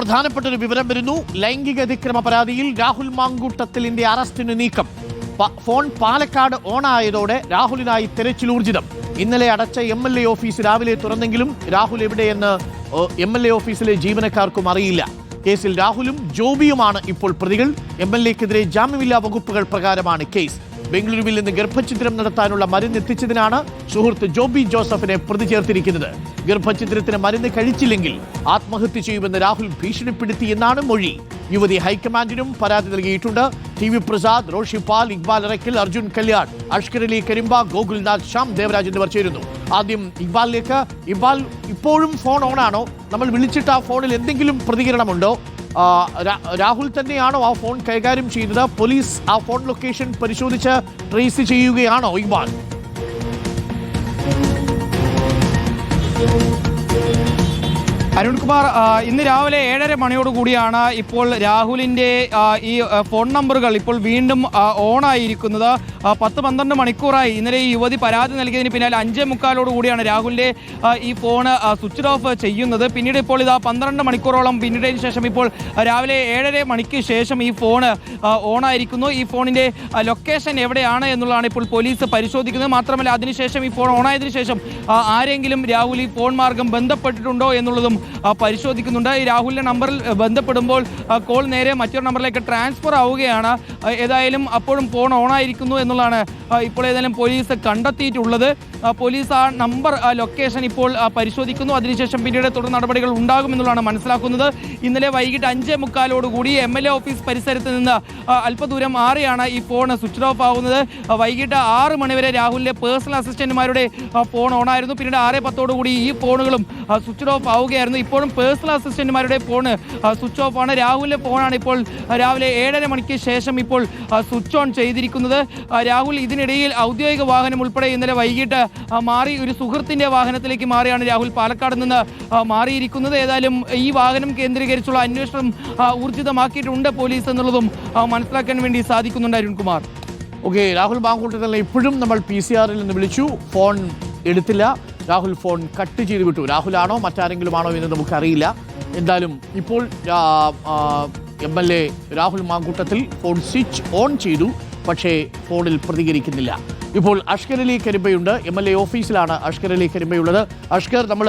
പ്രധാനപ്പെട്ട ഒരു വിവരം വരുന്നു. ലൈംഗിക അതിക്രമ പരാതിയിൽ രാഹുൽ മാങ്കൂട്ടത്തിലിന്റെ അറസ്റ്റിന് നീക്കം. ഫോൺ പാലക്കാട് ഓണായതോടെ രാഹുലിനായി തെരച്ചിൽ ഊർജിതം. ഇന്നലെ അടച്ച എം എൽ എ ഓഫീസ് രാവിലെ തുറന്നെങ്കിലും രാഹുൽ എവിടെയെന്ന് എം എൽ എ ഓഫീസിലെ ജീവനക്കാർക്കും അറിയില്ല. കേസിൽ രാഹുലും ജോബിയുമാണ് ഇപ്പോൾ പ്രതികൾ. എം എൽ എക്കെതിരെ ജാമ്യമില്ലാ വകുപ്പുകൾ പ്രകാരമാണ് കേസ്. ബംഗളൂരുവിൽ നിന്ന് ഗർഭഛിദ്രം നടത്താനുള്ള മരുന്ന് എത്തിച്ചതിനാണ് സുഹൃത്ത് ജോബി ജോസഫിനെ പ്രതി ചേർത്തിരിക്കുന്നത്. ഗർഭഛിദ്രത്തിന് മരുന്ന് കഴിച്ചില്ലെങ്കിൽ ആത്മഹത്യ ചെയ്യുമെന്ന് രാഹുൽ ഭീഷണിപ്പെടുത്തി എന്നാണ് മൊഴി. യുവതി ഹൈക്കമാൻഡിനും പരാതി നൽകിയിട്ടുണ്ട്. ടി വി പ്രസാദ് റോഷി പാൽ ഇക്ബാൽ ഇറക്കിൽ അർജുൻ കല്യാൺ അഷ്കർ അലി കരിമ്പ ഗോകുൽനാഥ് ശ്യാം ദേവരാജ് എന്നിവർ ചേരുന്നു. ആദ്യം ഇക്ബാലിലേക്ക്. ഇക്ബാൽ ഇപ്പോഴും ഫോൺ ഓണാണോ? നമ്മൾ വിളിച്ചിട്ട് ആ ഫോണിൽ എന്തെങ്കിലും പ്രതികരണമുണ്ടോ? രാഹുൽ തന്നെയാണോ ആ ഫോൺ കൈകാര്യം ചെയ്തത്? പോലീസ് ആ ഫോൺ ലൊക്കേഷൻ പരിശോധിച്ച് ട്രേസ് ചെയ്യുകയാണോ ഇക്ബാൽ? അരുൺകുമാർ ഇന്ന് രാവിലെ ഏഴര മണിയോട് കൂടിയാണ് ഇപ്പോൾ രാഹുലിന്റെ ഈ ഫോൺ നമ്പറുകൾ ഇപ്പോൾ വീണ്ടും ഓണായിരിക്കുന്നത്. പത്ത് പന്ത്രണ്ട് മണിക്കൂറായി. ഇന്നലെ ഈ യുവതി പരാതി നൽകിയതിന് പിന്നാലെ അഞ്ചേ മുക്കാലോട് കൂടിയാണ് രാഹുലിന്റെ ഈ ഫോൺ സ്വിച്ച് ഓഫ് ചെയ്യുന്നത്. പിന്നീട് ഇപ്പോൾ ഇതാ പന്ത്രണ്ട് മണിക്കൂറോളം പിന്നീടതിന് ശേഷം ഇപ്പോൾ രാവിലെ ഏഴര മണിക്ക് ശേഷം ഈ ഫോണ് ഓണായിരിക്കുന്നു. ഈ ഫോണിന്റെ ലൊക്കേഷൻ എവിടെയാണ് എന്നുള്ളതാണ് ഇപ്പോൾ പോലീസ് പരിശോധിക്കുന്നത്. മാത്രമല്ല അതിനുശേഷം ഈ ഫോൺ ഓണായതിനു ശേഷം ആരെങ്കിലും രാഹുൽ ഈ ഫോൺ മാർഗം ബന്ധപ്പെട്ടിട്ടുണ്ടോ എന്നുള്ളതും പരിശോധിക്കുന്നുണ്ട്. ഈ രാഹുലിന്റെ നമ്പറിൽ ബന്ധപ്പെടുമ്പോൾ കോൾ നേരെ മറ്റൊരു നമ്പറിലേക്ക് ട്രാൻസ്ഫർ ആവുകയാണ്. ഏതായാലും അപ്പോഴും ഫോൺ ഓണായിരിക്കുന്നു എന്നുള്ളതാണ് ഇപ്പോൾ ഏതായാലും പോലീസ് കണ്ടെത്തിയിട്ടുള്ളത്. പോലീസ് ആ നമ്പർ ലൊക്കേഷൻ ഇപ്പോൾ പരിശോധിക്കുന്നു. അതിനുശേഷം പിന്നീട് തുടർ നടപടികൾ ഉണ്ടാകുമെന്നുള്ളതാണ് മനസ്സിലാക്കുന്നത്. ഇന്നലെ വൈകിട്ട് അഞ്ചേ മുക്കാലോടുകൂടി എം എൽ എ ഓഫീസ് പരിസരത്ത് നിന്ന് അല്പദൂരം മാറിയാണ് ഈ ഫോൺ സ്വിച്ച് ഓഫ് ആകുന്നത് വൈകിട്ട് ആറ് മണിവരെ രാഹുലിന്റെ പേഴ്സണൽ അസിസ്റ്റന്റുമാരുടെ ഫോൺ ഓണായിരുന്നു പിന്നീട് ആറ് പത്തോടുകൂടി ഈ ഫോണുകളും സ്വിച്ച് ഓഫ് ആവുകയായിരുന്നു. ഇപ്പോഴും പേഴ്സണൽ അസിസ്റ്റന്റുമാരുടെ ഫോണ് സ്വിച്ച് ഓഫ് ആണ്. രാഹുലിന്റെ ഫോണാണ് ഇപ്പോൾ രാവിലെ ഏഴര മണിക്ക് ശേഷം ഇപ്പോൾ സ്വിച്ച് ഓൺ ചെയ്തിരിക്കുന്നത്. രാഹുൽ ഇതിനിടയിൽ ഔദ്യോഗിക വാഹനം ഉൾപ്പെടെ ഇന്നലെ വൈകിട്ട് മാറി ഒരു സുഹൃത്തിന്റെ വാഹനത്തിലേക്ക് മാറിയാണ് രാഹുൽ പാലക്കാട് നിന്ന് മാറിയിരിക്കുന്നത്. ഏതായാലും ഈ വാഹനം കേന്ദ്രീകരിച്ചുള്ള അന്വേഷണം ഊർജിതമാക്കിയിട്ടുണ്ട് പോലീസ് എന്നുള്ളതും മനസ്സിലാക്കാൻ വേണ്ടി സാധിക്കുന്നുണ്ട് അരുൺകുമാർ ഓക്കെ രാഹുൽ ബാങ്കൂട്ടത്തിനെ ഇപ്പോഴും നമ്മൾ പി സി ആറിൽ നിന്ന് വിളിച്ചു. ഫോൺ എടുത്തില്ല. രാഹുൽ ഫോൺ കട്ട് ചെയ്ത് വിട്ടു. രാഹുലാണോ മറ്റാരെങ്കിലും ആണോ എന്ന് നമുക്കറിയില്ല. എന്തായാലും ഇപ്പോൾ M L A Rahul Mankoottathil phone switch on ചെയ്തു. പക്ഷേ ഫോണിൽ പ്രതികരിക്കുന്നില്ല. ഇപ്പോൾ അഷ്കർ അലി കരിമ്പയുണ്ട്. എം എൽ എ ഓഫീസിലാണ് അഷ്കർ അലി കരിമ്പയുള്ളത്. അഷ്കർ നമ്മൾ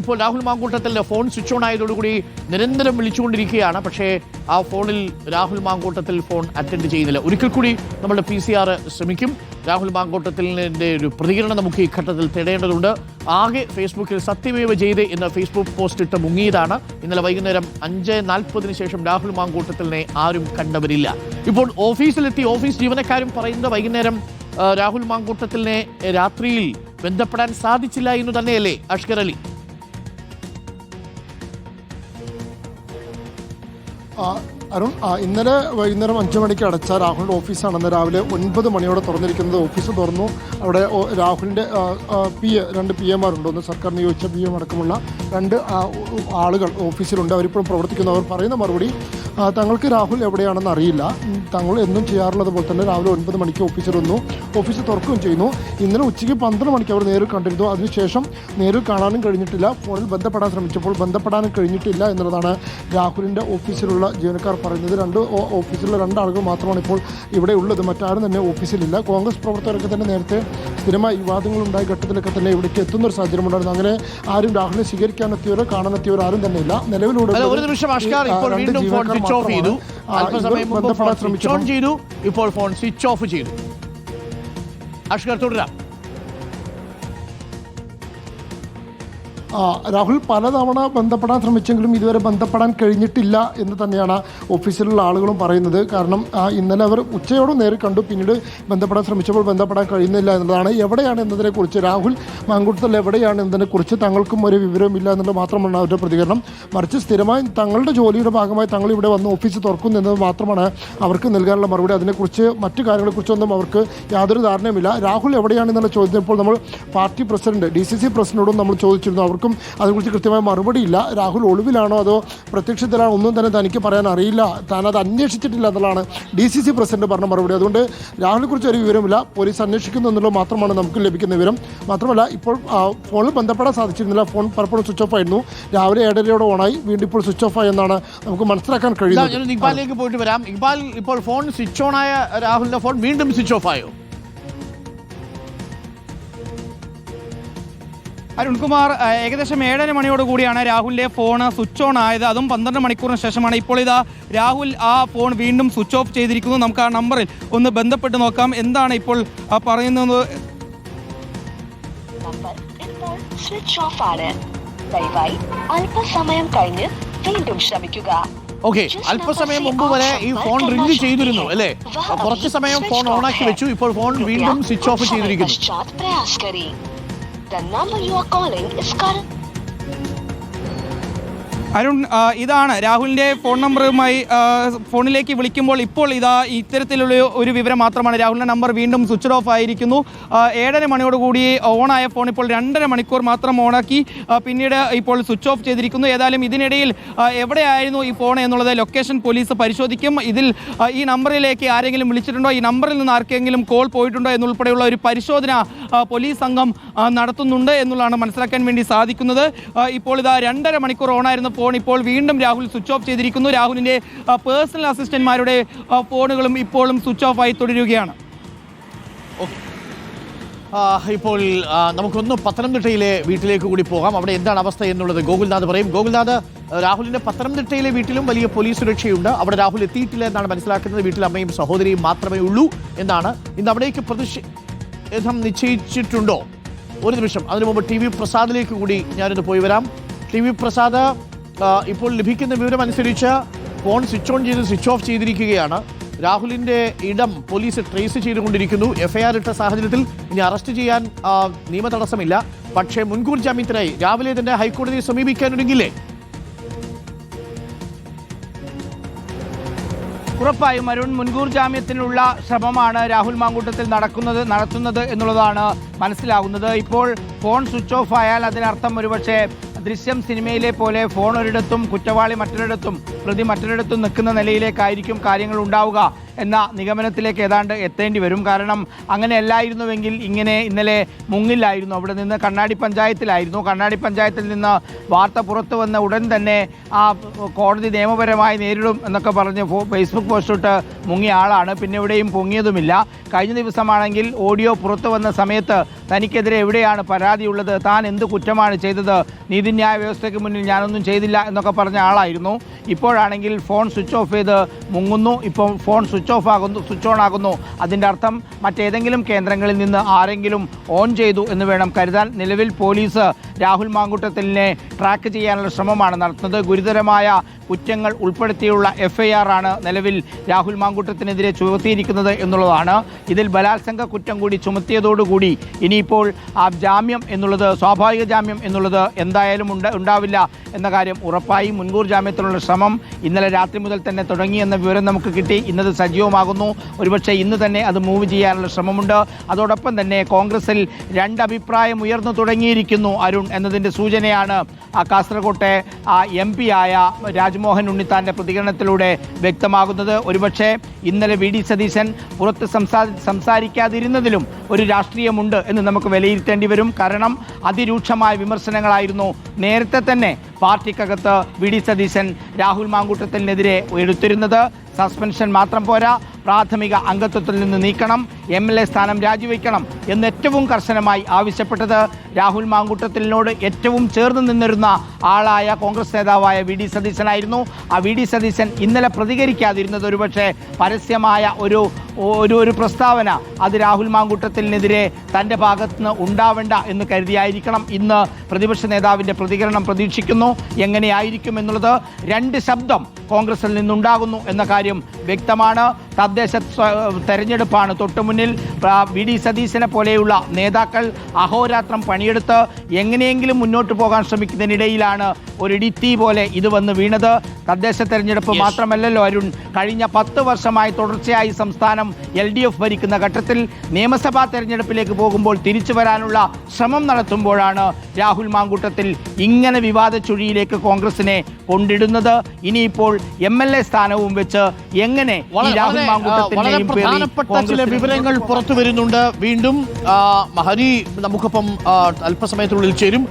ഇപ്പോൾ രാഹുൽ മാങ്കൂട്ടത്തിന്റെ ഫോൺ സ്വിച്ച് ഓൺ ആയതോടുകൂടി നിരന്തരം വിളിച്ചുകൊണ്ടിരിക്കുകയാണ്. പക്ഷേ ആ ഫോണിൽ രാഹുൽ മാങ്കൂട്ടത്തിൽ ഫോൺ അറ്റൻഡ് ചെയ്യുന്നില്ല. ഒരിക്കൽ കൂടി നമ്മുടെ പി സി ആർ ശ്രമിക്കും. രാഹുൽ മാങ്കോട്ടത്തിലിന്റെ ഒരു പ്രതികരണം നമുക്ക് ഈ ഘട്ടത്തിൽ തേടേണ്ടതുണ്ട്. ആകെ ഫേസ്ബുക്കിൽ സത്യമേവ ചെയ്ത് എന്ന ഫേസ്ബുക്ക് പോസ്റ്റ് ഇട്ട് മുങ്ങിയതാണ്. ഇന്നലെ വൈകുന്നേരം അഞ്ച് നാൽപ്പതിന് ശേഷം രാഹുൽ മാങ്കൂട്ടത്തിലിനെ ആരും കണ്ടവരില്ല. ഇപ്പോൾ ഓഫീസിലെത്തി ഓഫീസ് ജീവനക്കാരും പറയുന്നത് വൈകുന്നേരം രാഹുൽ മാങ്കൂട്ടത്തിനെ രാത്രിയിൽ ബന്ധപ്പെടാൻ സാധിച്ചില്ല എന്ന് തന്നെയല്ലേ അഷ്കർ അലി? അരുൺ ഇന്നലെ വൈകുന്നേരം അഞ്ചു മണിക്ക് അടച്ച രാഹുലിന്റെ ഓഫീസാണ് ഇന്ന് രാവിലെ ഒൻപത് മണിയോടെ തുറന്നിരിക്കുന്നത് ഓഫീസ് തുറന്നു. അവിടെ രാഹുലിന്റെ പി എ രണ്ട് പി എമാരുണ്ട് ഒന്ന് സർക്കാർ നിയോഗിച്ച പി എം അടക്കമുള്ള രണ്ട് ആളുകൾ ഓഫീസിലുണ്ട്. അവരിപ്പോഴും പ്രവർത്തിക്കുന്നു. അവർ പറയുന്ന മറുപടി തങ്ങൾക്ക് രാഹുൽ എവിടെയാണെന്ന് അറിയില്ല. തങ്ങൾ എന്നും ചെയ്യാറുള്ളത് പോലെ തന്നെ രാവിലെ ഒൻപത് മണിക്ക് ഓഫീസിൽ വന്നു. ഓഫീസ് തുറക്കുകയും ചെയ്യുന്നു. ഇന്നലെ ഉച്ചയ്ക്ക് പന്ത്രണ്ട് മണിക്ക് അവർ നേരിൽ കണ്ടിരുന്നു. അതിനുശേഷം നേരിൽ കാണാനും കഴിഞ്ഞിട്ടില്ല. ഫോണിൽ ബന്ധപ്പെടാൻ ശ്രമിച്ചപ്പോൾ ബന്ധപ്പെടാനും കഴിഞ്ഞിട്ടില്ല എന്നുള്ളതാണ് രാഹുലിന്റെ ഓഫീസിലുള്ള ജീവനക്കാർ പറയുന്നത്. രണ്ട് ഓഫീസിലുള്ള രണ്ടാളുകൾ മാത്രമാണ് ഇപ്പോൾ ഇവിടെ ഉള്ളത്. മറ്റാരും തന്നെ ഓഫീസിലില്ല. കോൺഗ്രസ് പ്രവർത്തകരൊക്കെ തന്നെ നേരത്തെ സ്ഥിരമായി വിവാദങ്ങളുണ്ടായ. ഘട്ടത്തിലൊക്കെ തന്നെ ഇവിടേക്ക് എത്തുന്ന ഒരു സാഹചര്യം ഉണ്ടായിരുന്നു അങ്ങനെ ആരും രാഹുലിനെ സ്വീകരിക്കാനെത്തിയവരോ കാണാനെത്തിയവരോ ആരും തന്നെ ഇല്ല നിലവിലൂടെ ഒരു നിമിഷം അഷ്കാർ ഇപ്പോൾ വീണ്ടും സ്വിച്ച് ഓഫ് ചെയ്തു. അല്പസമയം മുമ്പ് ഫോൺ സ്വിച്ച് ഓൺ ചെയ്തു. ഇപ്പോൾ ഫോൺ സ്വിച്ച് ഓഫ് ചെയ്തു. അഷ്കർ തുടരാം. രാഹുൽ പലതവണ ബന്ധപ്പെടാൻ ശ്രമിച്ചെങ്കിലും ഇതുവരെ ബന്ധപ്പെടാൻ കഴിഞ്ഞിട്ടില്ല എന്ന് തന്നെയാണ് ഓഫീസിലുള്ള ആളുകളും പറയുന്നത്. കാരണം ഇന്നലെ അവർ ഉച്ചയോടെ നേരിൽ കണ്ടു. പിന്നീട് ബന്ധപ്പെടാൻ ശ്രമിച്ചപ്പോൾ ബന്ധപ്പെടാൻ കഴിയുന്നില്ല എന്നതാണ് എവിടെയാണ് എന്നതിനെക്കുറിച്ച് രാഹുൽ മാങ്കുട്ടത്തിൽ എവിടെയാണ് എന്നതിനെക്കുറിച്ച് തങ്ങൾക്കും ഒരു വിവരമില്ല എന്നുള്ളത് മാത്രമാണ് അവരുടെ പ്രതികരണം. മറിച്ച് സ്ഥിരമായി തങ്ങളുടെ ജോലിയുടെ ഭാഗമായി തങ്ങൾ ഇവിടെ വന്ന് ഓഫീസ് തുറക്കുന്നു എന്നത് മാത്രമാണ് അവർക്ക് നൽകാനുള്ള മറുപടി. അതിനെക്കുറിച്ച് മറ്റു കാര്യങ്ങളെക്കുറിച്ചൊന്നും അവർക്ക് യാതൊരു ധാരണയുമില്ല. രാഹുൽ എവിടെയാണെന്നുള്ള ചോദ്യം നമ്മൾ party president D C C പ്രസിഡന്റിനോടും നമ്മൾ ചോദിച്ചിരുന്നു. അവർക്കും അതിനെക്കുറിച്ച് കൃത്യമായ മറുപടിയില്ല. രാഹുൽ ഒളിവിലാണോ അതോ പ്രത്യക്ഷത്തിലാണോ ഒന്നും തന്നെ തനിക്ക് പറയാൻ അറിയില്ല. താൻ അത് അന്വേഷിച്ചിട്ടില്ല എന്നുള്ളതാണ് ഡി സി സി പ്രസിഡന്റ് പറഞ്ഞ മറുപടി. അതുകൊണ്ട് രാഹുലിനെക്കുറിച്ച് ഒരു വിവരമില്ല പോലീസ് അന്വേഷിക്കുന്നു എന്നുള്ളത് മാത്രമാണ് നമുക്ക് ലഭിക്കുന്ന വിവരം. മാത്രമല്ല ഇപ്പോൾ ഫോണിൽ ബന്ധപ്പെടാൻ സാധിച്ചിരുന്നില്ല. ഫോൺ പലപ്പോഴും സ്വിച്ച് ഓഫ് ആയിരുന്നു. രാവിലെ ഏഴരയോടെ ഓണായി. വീണ്ടും ഇപ്പോൾ സ്വിച്ച് ഓഫ് ആയി എന്നാണ് നമുക്ക് മനസ്സിലാക്കാൻ കഴിയുന്നത്. ഞാൻ ഇക്ബാലിലേക്ക് പോയിട്ട് വരാം. ഇക്ബാൽ ഇപ്പോൾ ഫോൺ സ്വിച്ച് ഓൺ ആയ രാഹുലിന്റെ ഫോൺ വീണ്ടും സ്വിച്ച് ഓഫ് ആയോ? അരുൺകുമാർ ഏകദേശം ഏഴര മണിയോട് കൂടിയാണ് രാഹുലിന്റെ ഫോൺ സ്വിച്ച് ഓൺ ആയത്. അതും പന്ത്രണ്ട് മണിക്കൂറിന് ശേഷമാണ് ഇപ്പോൾ ഇതാ രാഹുൽ ആ ഫോൺ വീണ്ടും സ്വിച്ച് ഓഫ് ചെയ്തിരിക്കുന്നു. നമുക്ക് ആ നമ്പറിൽ ഒന്ന് ബന്ധപ്പെട്ട് നോക്കാം. എന്താണ് ഇപ്പോൾ പറയുന്നത് നമ്പർ. ഇപ്പോൾ സ്വിച്ച് ഓഫ് ആണ്. ദയവായി അല്പസമയം കഴിഞ്ഞ് വീണ്ടും ശ്രമിക്കുക. ഓക്കെ അല്പസമയം മുമ്പ് വരെ ഈ ഫോൺ റിംഗ് ചെയ്തിരുന്നു അല്ലേ? കുറച്ച് സമയം ഫോൺ ഓൺ ആക്കി വെച്ചു. ഇപ്പോൾ ഫോൺ വീണ്ടും സ്വിച്ച് ഓഫ് ചെയ്തിരിക്കുന്നു. അരുൺ ഇതാണ് രാഹുലിന്റെ ഫോൺ നമ്പറുമായി ഫോണിലേക്ക് വിളിക്കുമ്പോൾ ഇപ്പോൾ ഇതാ ഇത്തരത്തിലുള്ള ഒരു വിവരം മാത്രമാണ് രാഹുലിന്റെ നമ്പർ വീണ്ടും സ്വിച്ച് ഓഫ് ആയിരിക്കുന്നു. ഏഴര മണിയോടുകൂടി ഓണായ ഫോൺ ഇപ്പോൾ രണ്ടര മണിക്കൂർ മാത്രം ഓണാക്കി പിന്നീട് ഇപ്പോൾ സ്വിച്ച് ഓഫ് ചെയ്തിരിക്കുന്നു. ഏതായാലും ഇതിനിടയിൽ എവിടെയായിരുന്നു ഈ ഫോൺ എന്നുള്ളത് ലൊക്കേഷൻ പോലീസ് പരിശോധിക്കും. ഇതിൽ ഈ നമ്പറിലേക്ക് ആരെങ്കിലും വിളിച്ചിട്ടുണ്ടോ? ഈ നമ്പറിൽ നിന്ന് ആർക്കെങ്കിലും കോൾ പോയിട്ടുണ്ടോ എന്നുൾപ്പെടെയുള്ള ഒരു പരിശോധന പോലീസ് സംഘം നടത്തുന്നുണ്ട് എന്നുള്ളതാണ് മനസ്സിലാക്കാൻ വേണ്ടി സാധിക്കുന്നത്. ഇപ്പോൾ ഇതാ രണ്ടര മണിക്കൂർ ഓണായിരുന്ന. ഫോൺ ഇപ്പോൾ വീണ്ടും രാഹുൽ സ്വിച്ച് ഓഫ് ചെയ്തിരിക്കുന്നു. രാഹുലിന്റെ പേഴ്സണൽ അസിസ്റ്റന്റ്മാരുടെ ഫോണുകളും ഇപ്പോഴും സ്വിച്ച് ഓഫ് ആയി തുടരുകയാണ്. ഇപ്പോൾ നമുക്കൊന്ന് പത്തനംതിട്ടയിലെ വീട്ടിലേക്ക് കൂടി പോകാം. അവിടെ എന്താണ് അവസ്ഥ എന്നുള്ളത് ഗോകുൽനാഥ് പറയും. ഗോകുൽനാഥ് രാഹുലിന്റെ പത്തനംതിട്ടയിലെ വീട്ടിലും വലിയ പോലീസ് സുരക്ഷയുണ്ട്. അവിടെ രാഹുൽ എത്തിയിട്ടില്ല എന്നാണ് മനസ്സിലാക്കുന്നത്. വീട്ടിൽ അമ്മയും സഹോദരിയും മാത്രമേ ഉള്ളൂ എന്നാണ് ഇന്ന് അവിടേക്ക് പ്രതിഷേധം നിശ്ചയിച്ചിട്ടുണ്ടോ? ഒരു നിമിഷം. അതിനു മുമ്പ് ടി വി പ്രസാദിലേക്ക് കൂടി ഞാനിത് പോയി വരാം. ടി വി പ്രസാദ് ഇപ്പോൾ ലഭിക്കുന്ന വിവരം അനുസരിച്ച് ഫോൺ സ്വിച്ച് ഓൺ ചെയ്ത് സ്വിച്ച് ഓഫ് ചെയ്തിരിക്കുകയാണ്. രാഹുലിന്റെ ഇടം പോലീസ് ട്രേസ് ചെയ്തുകൊണ്ടിരിക്കുന്നു. എഫ്ഐആർ ഇട്ട സാഹചര്യത്തിൽ ഇനി അറസ്റ്റ് ചെയ്യാൻ നിയമ തടസ്സമില്ല പക്ഷേ മുൻകൂർ ജാമ്യത്തിനായി രാവിലെ തന്നെ ഹൈക്കോടതിയെ സമീപിക്കാനൊരുങ്ങില്ലേ? ഉറപ്പായും അരുൺ മുൻകൂർ ജാമ്യത്തിനുള്ള ശ്രമമാണ് രാഹുൽ മാങ്കൂട്ടത്തിൽ നടക്കുന്നത് നടത്തുന്നത് എന്നുള്ളതാണ് മനസ്സിലാകുന്നത് ഇപ്പോൾ ഫോൺ സ്വിച്ച് ഓഫ് ആയാൽ അതിനർത്ഥം ഒരുപക്ഷെ ദൃശ്യം സിനിമയിലെ പോലെ ഫോൺ ഒരിടത്തും കുറ്റവാളി മറ്റൊരിടത്തും പ്രതി മറ്റൊരിടത്തും നിൽക്കുന്ന നിലയിലേക്കായിരിക്കും കാര്യങ്ങൾ ഉണ്ടാവുക. എന്ന നിഗമനത്തിലേക്ക് ഏതാണ്ട് എത്തേണ്ടി വരും. കാരണം അങ്ങനെ അല്ലായിരുന്നുവെങ്കിൽ ഇങ്ങനെ ഇന്നലെ മുങ്ങില്ലായിരുന്നു. അവിടെ നിന്ന് കണ്ണാടി പഞ്ചായത്തിലായിരുന്നു. കണ്ണാടി പഞ്ചായത്തിൽ നിന്ന് വാർത്ത പുറത്തു വന്ന ഉടൻ തന്നെ ആ കോടതി നിയമപരമായി നേരിടും എന്നൊക്കെ പറഞ്ഞ് ഫേസ്ബുക്ക് പോസ്റ്റ് ഇട്ട് മുങ്ങിയ ആളാണ്. പിന്നെ എവിടെയും പൊങ്ങിയതുമില്ല. കഴിഞ്ഞ ദിവസമാണെങ്കിൽ ഓഡിയോ പുറത്തു വന്ന സമയത്ത് തനിക്കെതിരെ എവിടെയാണ് പരാതിയുള്ളത് താൻ എന്ത് കുറ്റമാണ് ചെയ്തത്? നീതിന്യായ വ്യവസ്ഥയ്ക്ക് മുന്നിൽ ഞാനൊന്നും ചെയ്തില്ല എന്നൊക്കെ പറഞ്ഞ ആളായിരുന്നു. ഇപ്പോഴാണെങ്കിൽ ഫോൺ സ്വിച്ച് ഓഫ് ചെയ്ത് മുങ്ങുന്നു. ഇപ്പോൾ ഫോൺ സ്വിച്ച് ഓഫ് ആകുന്നു സ്വിച്ച് ഓൺ ആകുന്നു. അതിന്റെ അർത്ഥം മറ്റേതെങ്കിലും കേന്ദ്രങ്ങളിൽ നിന്ന് ആരെങ്കിലും ഓൺ ചെയ്തു എന്ന് വേണം കരുതാൻ. നിലവിൽ പോലീസ് രാഹുൽ മാങ്കുട്ടത്തിലിനെ ട്രാക്ക് ചെയ്യാനുള്ള ശ്രമമാണ് നടത്തുന്നത്. ഗുരുതരമായ കുറ്റങ്ങൾ ഉൾപ്പെടുത്തിയുള്ള എഫ് ഐ ആർ ആണ് നിലവിൽ രാഹുൽ മാങ്കുട്ടത്തിനെതിരെ ചുമത്തിയിരിക്കുന്നത് എന്നുള്ളതാണ്. ഇതിൽ ബലാത്സംഗ കുറ്റം കൂടി ചുമത്തിയതോടുകൂടി ഇനിയിപ്പോൾ ആ ജാമ്യം എന്നുള്ളത് സ്വാഭാവിക ജാമ്യം എന്നുള്ളത് എന്തായാലും ഉണ്ട് ഉണ്ടാവില്ല എന്ന കാര്യം ഉറപ്പായി മുൻകൂർ ജാമ്യത്തിനുള്ള ശ്രമം ഇന്നലെ രാത്രി മുതൽ തന്നെ തുടങ്ങി എന്ന വിവരം നമുക്ക് കിട്ടി. ഇന്നത് സജീവമാകുന്നു. ഒരുപക്ഷെ ഇന്ന് തന്നെ അത് മൂവ് ചെയ്യാനുള്ള ശ്രമമുണ്ട്. അതോടൊപ്പം തന്നെ കോൺഗ്രസിൽ രണ്ട് അഭിപ്രായം ഉയർന്നു തുടങ്ങിയിരിക്കുന്നു അരുൺ എന്നതിന്റെ സൂചനയാണ് ആ കാസർകോട്ടെ എം പി ആയ രാജ്മോഹൻ ഉണ്ണിത്താന്റെ പ്രതികരണത്തിലൂടെ വ്യക്തമാകുന്നത്. ഒരുപക്ഷെ ഇന്നലെ വി ഡി സതീശൻ പുറത്ത് സംസാ സംസാരിക്കാതിരുന്നതിലും ഒരു രാഷ്ട്രീയമുണ്ട് എന്ന് നമുക്ക് വിലയിരുത്തേണ്ടി വരും. കാരണം അതിരൂക്ഷമായ വിമർശനങ്ങളായിരുന്നു നേരത്തെ തന്നെ പാർട്ടിക്കകത്ത് വി ഡി സതീശൻ രാഹുൽ മാങ്കൂട്ടത്തിനെതിരെ എടുത്തിരുന്നത്. സസ്പെൻഷൻ മാത്രം പോരാ 자 പ്രാഥമിക അംഗത്വത്തിൽ നിന്ന് നീക്കണം എം എൽ എ സ്ഥാനം രാജിവെക്കണം എന്ന് ഏറ്റവും കർശനമായി ആവശ്യപ്പെട്ടത് രാഹുൽ മാങ്കൂട്ടത്തിലിനോട് ഏറ്റവും ചേർന്ന് നിന്നിരുന്ന ആളായ കോൺഗ്രസ് നേതാവായ വി ഡി സതീശനായിരുന്നു. ആ വി ഡി സതീശൻ ഇന്നലെ പ്രതികരിക്കാതിരുന്നത് ഒരുപക്ഷെ പരസ്യമായ ഒരു ഒരു ഒരു പ്രസ്താവന അത് രാഹുൽ മാങ്കൂട്ടത്തിനെതിരെ തന്റെ ഭാഗത്തുനിന്ന് ഉണ്ടാവേണ്ട എന്ന് കരുതിയായിരിക്കണം. ഇന്ന് പ്രതിപക്ഷ നേതാവിന്റെ പ്രതികരണം പ്രതീക്ഷിക്കുന്നു. എങ്ങനെയായിരിക്കും എന്നുള്ളത് രണ്ട് ശബ്ദം കോൺഗ്രസിൽ നിന്നുണ്ടാകുന്നു എന്ന കാര്യം വ്യക്തമാണ്. തദ്ദേശ തെരഞ്ഞെടുപ്പാണ്. തൊട്ടു മുന്നിൽ വി ഡി സതീശനെ പോലെയുള്ള നേതാക്കൾ അഹോരാത്രം പണിയെടുത്ത് എങ്ങനെയെങ്കിലും മുന്നോട്ട് പോകാൻ ശ്രമിക്കുന്നതിനിടയിലാണ് ഒരു തീ പോലെ ഇത് വന്ന് വീണത്. തദ്ദേശ തെരഞ്ഞെടുപ്പ് മാത്രമല്ലല്ലോ അരുൺ. കഴിഞ്ഞ പത്ത് വർഷമായി തുടർച്ചയായി സംസ്ഥാനം എൽ ഡി എഫ് ഭരിക്കുന്ന ഘട്ടത്തിൽ നിയമസഭാ തെരഞ്ഞെടുപ്പിലേക്ക് പോകുമ്പോൾ തിരിച്ചു വരാനുള്ള ശ്രമം നടത്തുമ്പോഴാണ് രാഹുൽ മാങ്കൂട്ടത്തിൽ ഇങ്ങനെ വിവാദ ചുഴിയിലേക്ക് കോൺഗ്രസിനെ കൊണ്ടിടുന്നത്. ഇനിയിപ്പോൾ എം എൽ എ സ്ഥാനവും വെച്ച് എങ്ങനെ രാഹുൽ മാങ്കൂട്ടത്തിന്റെയും പ്രധാനപ്പെട്ട ചില വിവരങ്ങൾ പുറത്തു വരുന്നുണ്ട്. വീണ്ടും മഹരി ഹരി നമുക്കൊപ്പം അല്പസമയത്തിനുള്ളിൽ ചേരും.